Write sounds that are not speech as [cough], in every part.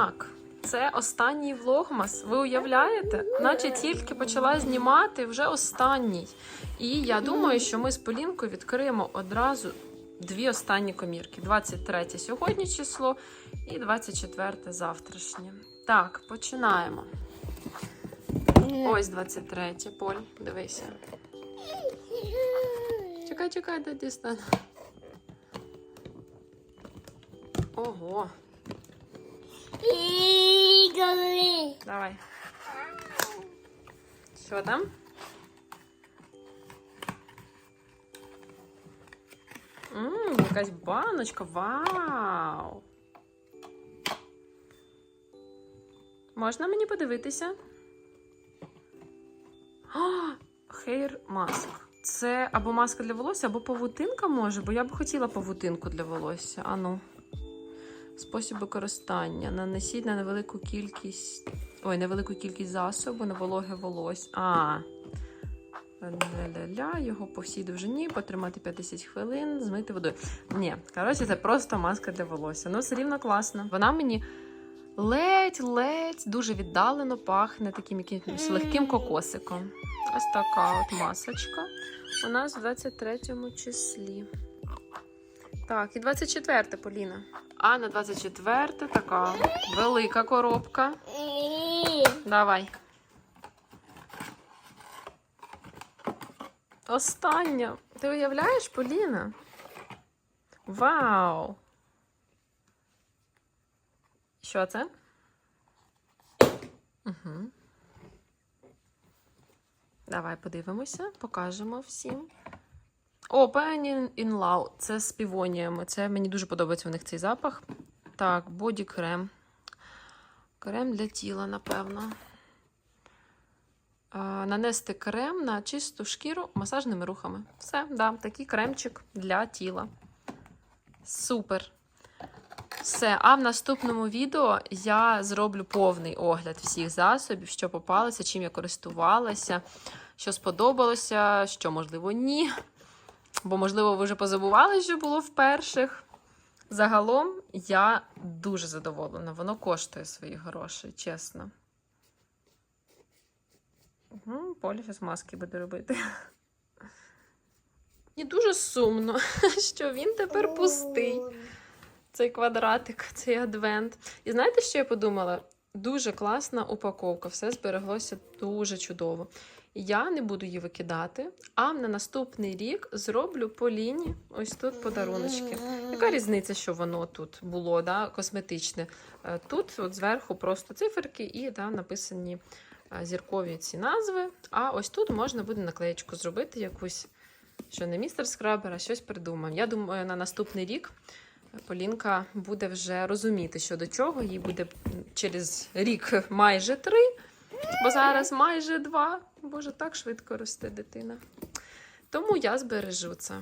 Так, це останній влогмас. Ви уявляєте? Наче тільки почала знімати вже останній. І я думаю, що ми з Полінкою відкриємо одразу дві останні комірки: 23 сьогодні число і 24 завтрашнє. Так, починаємо. Ось 23, Поль, дивися. Чекай, чекай, де дістану. Ого, Ігри. давай. Що там? Ммм, якась баночка. Вау! Можна мені подивитися? О, хейр маск. Це або маска для волосся, або павутинка може, бо я б хотіла павутинку для волосся. Ану. Спосіб використання. Нанесіть на невелику кількість. Ой, невелику кількість засобу на вологе волосся. А. Ля-ля-ля, його по всій довжині, потримати 50 хвилин, змити водою. Ні, коротше, це просто маска для волосся. Ну, все рівно класно. Вона мені ледь-ледь дуже віддалено пахне таким якимось легким кокосиком. Ось така от масочка. У нас в 23 числі. Так, і 24 Поліна. А на 24 така велика коробка. Давай. Остання. Ти уявляєш, Поліна? Вау! Що це? Угу. Давай подивимося, покажемо всім. О, Penny in Love. Це з півоніями. Це мені дуже подобається у них цей запах. Так, боді крем. Крем для тіла, напевно. Нанести крем на чисту шкіру масажними рухами. Все, да, такий кремчик для тіла. Супер. Все. А в наступному відео я зроблю повний огляд всіх засобів, що попалося, чим я користувалася, що сподобалося, що, можливо, ні. Бо, можливо, ви вже позабували, що було в перших. Загалом я дуже задоволена. Воно коштує свої гроші, чесно. Угу, зараз маски буде робити. І дуже сумно, [laughs] що він тепер пустий. Цей квадратик, цей адвент. І знаєте, що я подумала? Дуже класна упаковка, все збереглося дуже чудово. Я не буду її викидати, а на наступний рік зроблю по лінії ось тут подаруночки. Яка різниця, що воно тут було, да, косметичне? Е, Тут от зверху просто циферки і да, написані е, зіркові ці назви. А ось тут можна буде наклеєчку зробити якусь, що не містер скрабер, а щось придумаємо. Я думаю, на наступний рік Полінка буде вже розуміти, що до чого. Їй буде через рік майже три, бо зараз майже два. Боже, так швидко росте дитина. Тому я збережу це.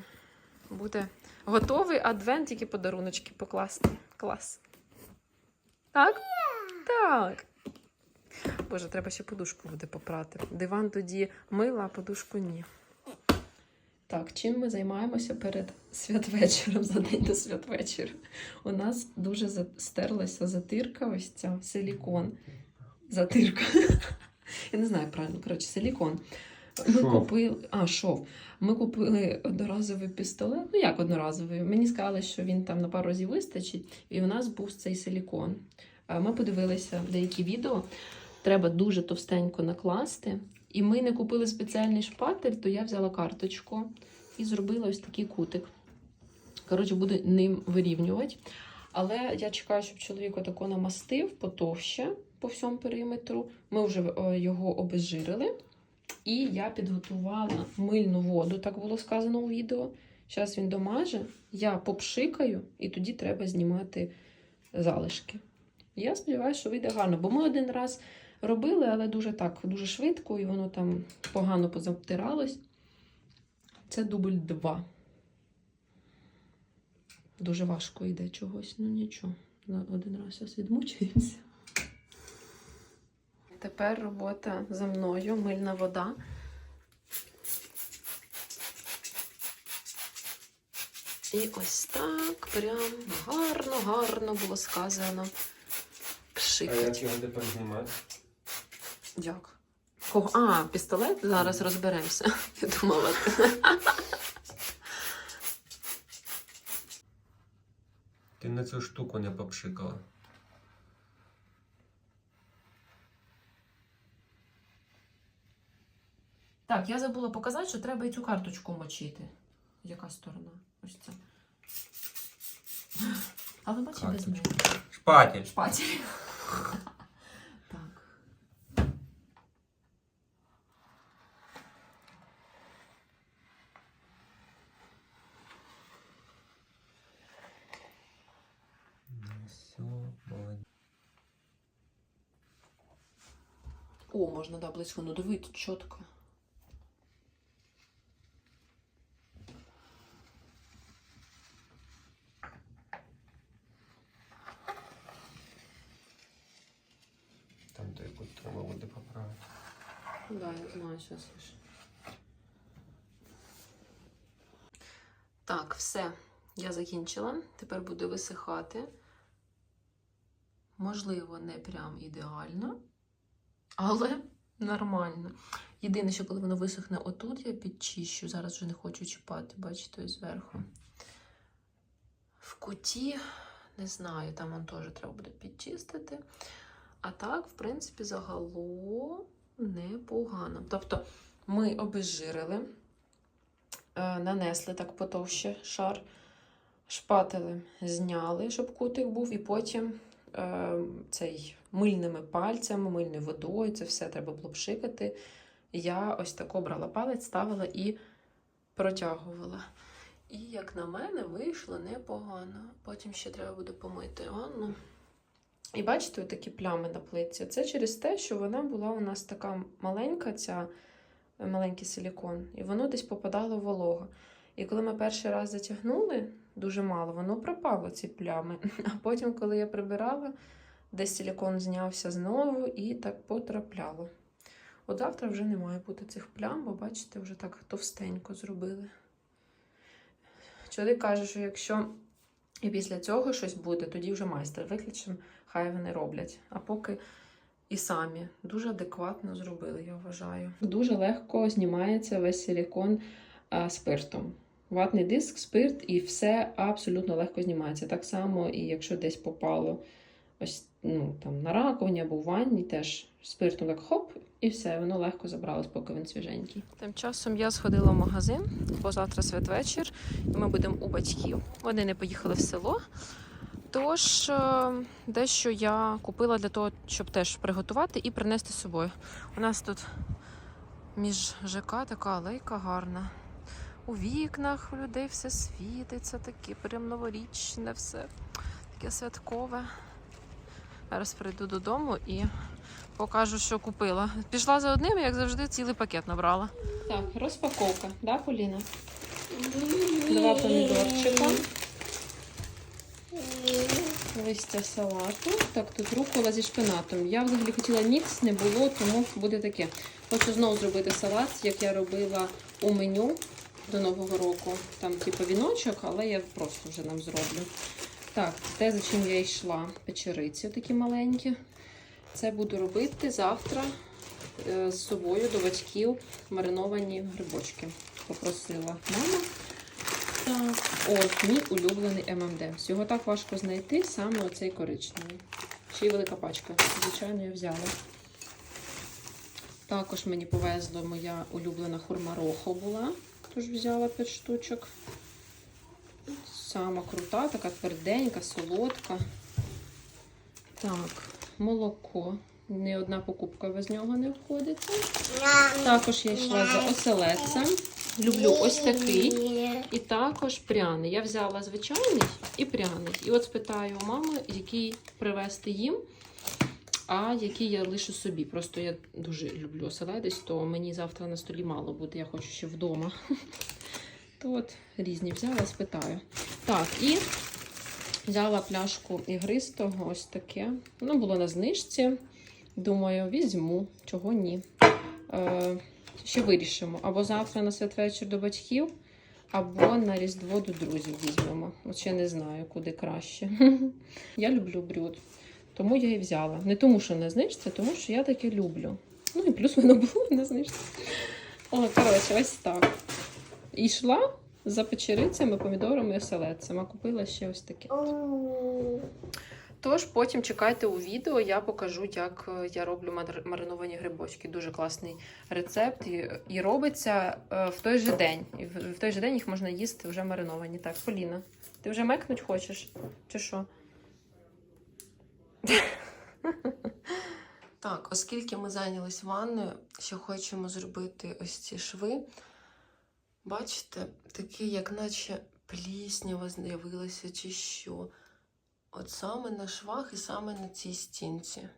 Буде готовий адвент, тільки подаруночки покласти. Клас. Так? Так. Боже, треба ще подушку буде попрати. Диван тоді мила, а подушку ні. Так, чим ми займаємося перед святвечором, за день до святвечора? У нас дуже стерлася затирка, ось ця силікон. Затирка. [laughs] Я не знаю правильно, коротше, силікон. Ми Шов. купили. А, шов. Ми купили одноразовий пістолет. Ну, як одноразовий? Мені сказали, що він там на пару разів вистачить, і у нас був цей силікон. Ми подивилися деякі відео. Треба дуже товстенько накласти. І ми не купили спеціальний шпатель, то я взяла карточку і зробила ось такий кутик. Коротше, буду ним вирівнювати. Але я чекаю, щоб чоловік отако намастив потовще по всьому периметру. Ми вже е, його обезжирили. І я підготувала мильну воду, так було сказано у відео. Зараз він домаже, я попшикаю, і тоді треба знімати залишки. Я сподіваюся, що вийде гарно, бо ми один раз робили, але дуже так, дуже швидко, і воно там погано позавтиралось. Це дубль 2. Дуже важко йде чогось, ну нічого. Один раз зараз відмучуємося. Тепер робота за мною, мильна вода. І ось так, прям гарно, гарно було сказано. А Пшикать. як його тепер знімати? Як? Кого? А, пістолет? Зараз розберемося. [laughs] Я думала. Ти на цю штуку не попшикала. Так, я забула показати, що треба і цю карточку мочити. Яка сторона? Ось це. Але бачиш, без Карточку. мене. Шпатель. Шпатель. [laughs] Так. О, можна да, близько. Ну диви, чітко. Там той кут треба буде поправити. Да, я знаю, лише. Так, все. Я закінчила. Тепер буду висихати. Можливо, не прям ідеально, але нормально. Єдине, що коли воно висохне отут, я підчищу. Зараз вже не хочу чіпати, бачите, зверху. В куті, не знаю, там вон теж треба буде підчистити. А так, в принципі, загалом непогано. Тобто ми обезжирили, е, нанесли так потовще шар, шпателем зняли, щоб кутик був, і потім е, цей мильними пальцями, мильною водою, це все треба було пшикати. Я ось тако брала палець, ставила і протягувала. І, як на мене, вийшло непогано. Потім ще треба буде помити ванну. І бачите, такі плями на плитці. Це через те, що вона була у нас така маленька, ця е, маленький силікон, і воно десь попадало волога. І коли ми перший раз затягнули дуже мало, воно пропало ці плями. [laughs] А потім, коли я прибирала, десь силікон знявся знову і так потрапляло. От завтра вже не має бути цих плям, бо бачите, вже так товстенько зробили. Чоловік каже, що якщо і після цього щось буде, тоді вже майстер виключимо хай вони роблять. А поки і самі дуже адекватно зробили, я вважаю. Дуже легко знімається весь силікон а, спиртом. Ватний диск, спирт, і все абсолютно легко знімається. Так само, і якщо десь попало ось ну, там, на раковині або в ванні, теж спиртом так хоп, і все, воно легко забралось, поки він свіженький. Тим часом я сходила в магазин, бо завтра святвечір, і ми будемо у батьків. Вони не поїхали в село. Тож, е, дещо я купила для того, щоб теж приготувати і принести з собою. У нас тут між ЖК така алейка гарна. У вікнах у людей все світиться, таке прям новорічне, все таке святкове. Зараз прийду додому і покажу, що купила. Пішла за одним, як завжди, цілий пакет набрала. Так, розпаковка, да, Поліна? Два помідорчика. Листя салату. Так, тут рукола зі шпинатом. Я взагалі хотіла мікс, не було, тому буде таке. Хочу знову зробити салат, як я робила у меню до Нового року. Там, типу, віночок, але я просто вже нам зроблю. Так, те, за чим я йшла, печериці такі маленькі. Це буду робити завтра е, з собою до батьків мариновані грибочки. Попросила мама. Так, от мій улюблений ММД. Його так важко знайти, саме оцей коричневий. Ще й велика пачка. Звичайно, я взяла. Також мені повезло моя улюблена хурма рохо була. Тож взяла 5 штучок. Сама крута, така тверденька, солодка. Так, молоко. Ні одна покупка без нього не обходиться. Також я йшла за оселедцем. Люблю ось такий. І також пряний. Я взяла звичайний і пряний. І от спитаю у мами, який привезти їм, а який я лишу собі. Просто я дуже люблю оселедець, то мені завтра на столі мало буде, я хочу ще вдома. То от різні взяла, спитаю. Так, і взяла пляшку ігристого, ось таке. Воно було на знижці. Думаю, візьму, чого ні. Е, ще вирішимо. Або завтра на святвечір до батьків, або на Різдво до друзів візьмемо. От ще не знаю, куди краще. [laughs] Я люблю брюд. Тому я і взяла. Не тому, що не знижці, тому що я таке люблю. Ну і плюс воно було не знижці. О, коротше, ось так. І йшла за печерицями, помідорами і оселедцем, а купила ще ось таке. Тож потім чекайте у відео, я покажу, як е, я роблю мариновані грибочки. Дуже класний рецепт. І, і робиться е, в той же день. І в, в той же день їх можна їсти вже мариновані. Так, Поліна, ти вже мекнуть хочеш? Чи що? [laughs] Так, оскільки ми зайнялись ванною, ще хочемо зробити ось ці шви. Бачите, таке, як наче пліснява з'явилася, чи що. От саме на швах і саме на цій стінці.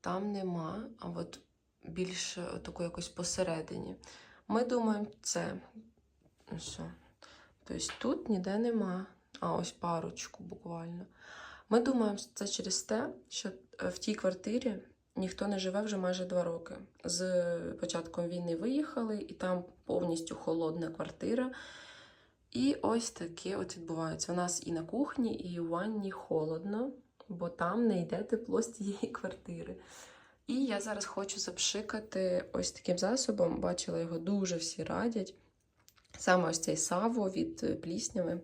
Там нема, а от більше тако якось посередині. Ми думаємо, це. Ну що? Тобто тут ніде нема. А ось парочку буквально. Ми думаємо, це через те, що е, в тій квартирі ніхто не живе вже майже два роки. З початком війни виїхали, і там повністю холодна квартира. І ось таке от відбувається. У нас і на кухні, і у ванні холодно, бо там не йде тепло з тієї квартири. І я зараз хочу запшикати ось таким засобом. Бачила його дуже всі радять. Саме ось цей саво від е, плісняви.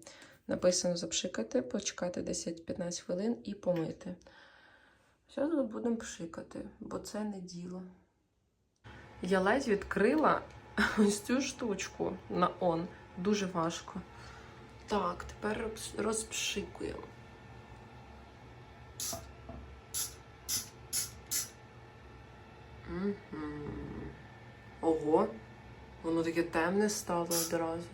Написано запшикати, почекати 10-15 хвилин і помити. Зараз ми будемо пшикати, бо це не діло. Я ледь відкрила [laughs] ось цю штучку на он. Дуже важко. Так, тепер розпшикуємо. Мгм. Ого, воно таке темне стало одразу.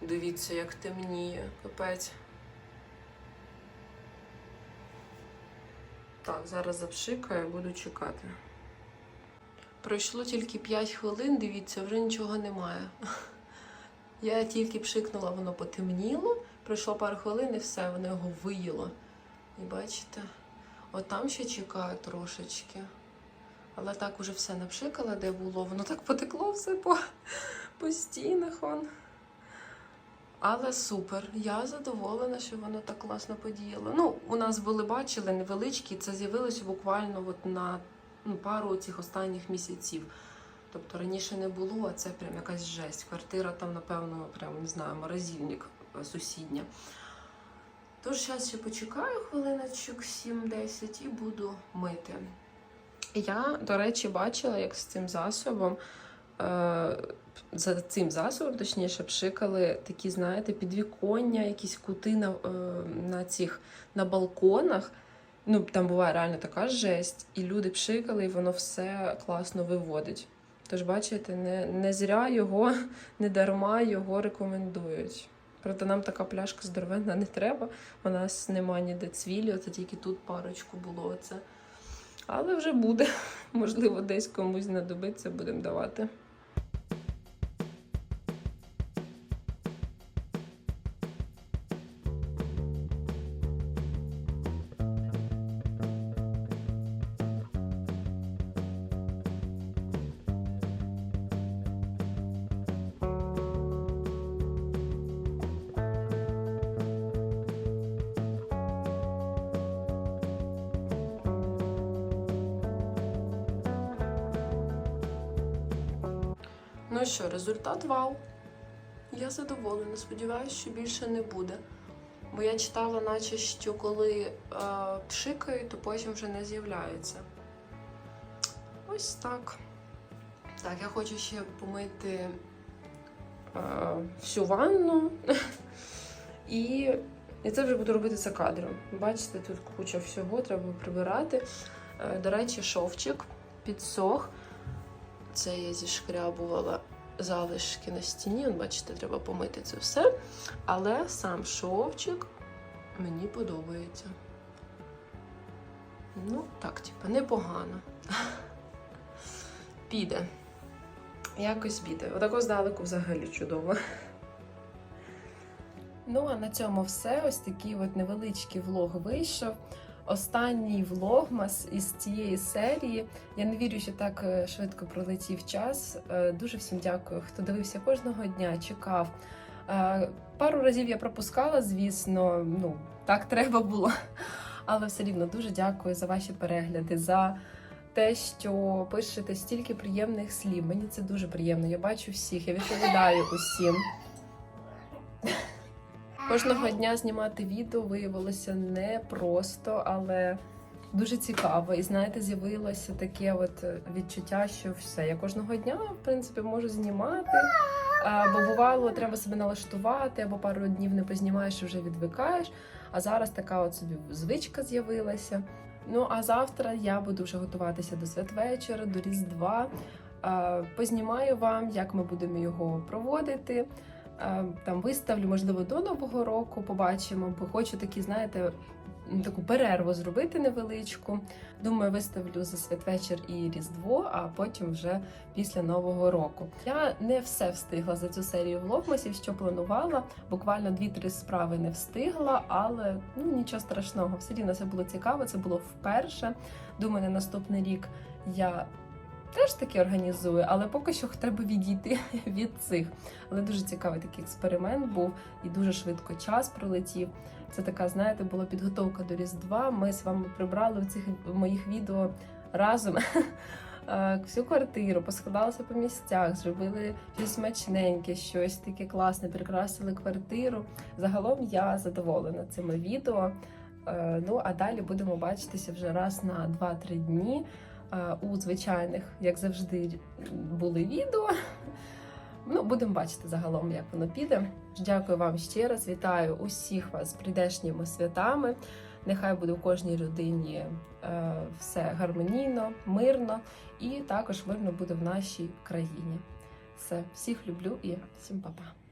Дивіться, як темніє, капець. Так, зараз запшикаю, буду чекати. Пройшло тільки 5 хвилин, дивіться, вже нічого немає. Я тільки пшикнула, воно потемніло. Пройшло пару хвилин і все, воно його виїло. І бачите, от там ще чекаю трошечки. Але так уже все напшикала, де було. Воно так потекло все по, по стінах. Он. Але супер, я задоволена, що воно так класно подіяло. Ну, у нас були, бачили, невеличкі, це з'явилося буквально от на ну, пару цих останніх місяців. Тобто раніше не було, а це прям якась жесть. Квартира там, напевно, прям не знаю, морозильник е, сусідня. Тож зараз ще почекаю хвилиночок 7-10 і буду мити. Я, до речі, бачила, як з цим засобом. Е, за цим засобом, точніше, пшикали такі, знаєте, підвіконня, якісь кути на, е, на цих на балконах. Ну, там буває реально така жесть, і люди пшикали, і воно все класно виводить. Тож, бачите, не, не зря його, [laughs] не дарма його рекомендують. Правда, нам така пляшка здоровенна не треба. У нас немає ніде цвілі, оце тільки тут парочку було. Оце. Але вже буде. [laughs] Можливо, десь комусь знадобиться, будемо давати. Ну що, результат вау. Я задоволена. Сподіваюся, що більше не буде. Бо я читала, наче що коли е, пшикають, то потім вже не з'являється. Ось так. Так, я хочу ще помити е, всю ванну. [laughs] І, і це вже буду робити за кадром. Бачите, тут куча всього, треба прибирати. Е, до речі, шовчик підсох. Це я зішкрябувала залишки на стіні. От, бачите, треба помити це все. Але сам шовчик мені подобається. Ну, так, типу, непогано. [laughs] Піде. Якось піде. Отако здалеку взагалі чудово. Ну, а на цьому все. Ось такий от невеличкий влог вийшов. Останній влогмас із цієї серії. Я не вірю, що так е, швидко пролетів час. Е, Дуже всім дякую, хто дивився кожного дня, чекав. Е, Пару разів я пропускала, звісно, ну так треба було. Але все рівно дуже дякую за ваші перегляди, за те, що пишете стільки приємних слів. Мені це дуже приємно. Я бачу всіх, я відповідаю усім. Кожного дня знімати відео виявилося непросто, але дуже цікаво. І знаєте, з'явилося таке от відчуття, що все. Я кожного дня, в принципі, можу знімати. Бо бувало, треба себе налаштувати, або пару днів не познімаєш вже відвикаєш. А зараз така от собі звичка з'явилася. Ну а завтра я буду вже готуватися до святвечора, до Різдва. Познімаю вам, як ми будемо його проводити. А, Там виставлю, можливо, до Нового року побачимо, бо хочу такі, знаєте, таку перерву зробити невеличку. Думаю, виставлю за святвечір і Різдво, а потім вже після Нового року. Я не все встигла за цю серію влогмасів, що планувала. Буквально дві-три справи не встигла, але ну нічого страшного. Все рівно це було цікаво. Це було вперше. Думаю, на наступний рік я теж таки організую, але поки що треба відійти [laughs] від цих. Але дуже цікавий такий експеримент був і дуже швидко час пролетів. Це така, знаєте, була підготовка до Різдва. Ми з вами прибрали в цих моїх відео разом [laughs] е, всю квартиру, поскладалися по місцях, зробили щось смачненьке, щось таке класне, прикрасили квартиру. Загалом я задоволена цими відео. Е, Ну а далі будемо бачитися вже раз на 2-3 дні у звичайних, як завжди, були відео. Ну, будемо бачити загалом, як воно піде. Дякую вам ще раз. Вітаю усіх вас з прийдешніми святами. Нехай буде в кожній родині е, все гармонійно, мирно і також мирно буде в нашій країні. Все, всіх люблю і всім па-па.